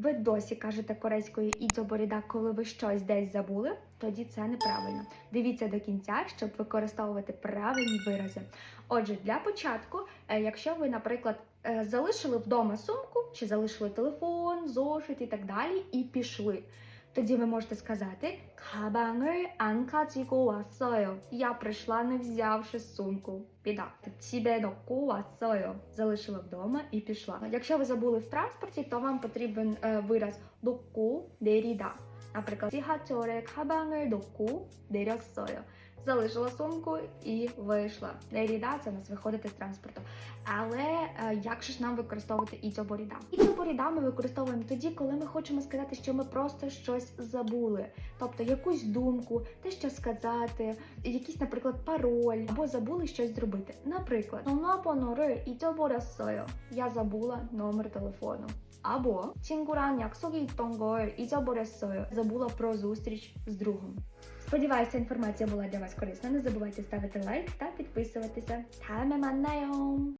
ви досі кажете корейською ідзоборіда, коли ви щось десь забули, тоді це неправильно. Дивіться до кінця, щоб використовувати правильні вирази. Отже, для початку, е, якщо ви, наприклад, е, залишили вдома сумку чи залишили телефон, зошит і так далі, і пішли. Тоді ви можете сказати 가방을 안 가지고 왔어요. Я прийшла не взявши сумку. Піда. 집에 놓고 왔어요. Залишила вдома і пішла. Якщо ви забули в транспорті, то вам потрібен е, вираз 놓고 내리다. Наприклад, 지하철에 가방을 놓고 내렸어요. Залишила сумку і вийшла. Неріда це у нас виходити з транспорту. Але е, як же ж нам використовувати іцьоборіда? Іцьоборіда ми використовуємо тоді, коли ми хочемо сказати, що ми просто щось забули, тобто якусь думку, те, що сказати, якийсь, наприклад, пароль, або забули щось зробити. Наприклад, 전화번호를 잊어버렸어요. Я забула номер телефону. або 친구랑 약속이 있던 걸 잊어버렸어요. Забула про зустріч з другом. Сподіваюся, інформація була для вас корисна. Не забувайте ставити лайк та підписуватися. Та ме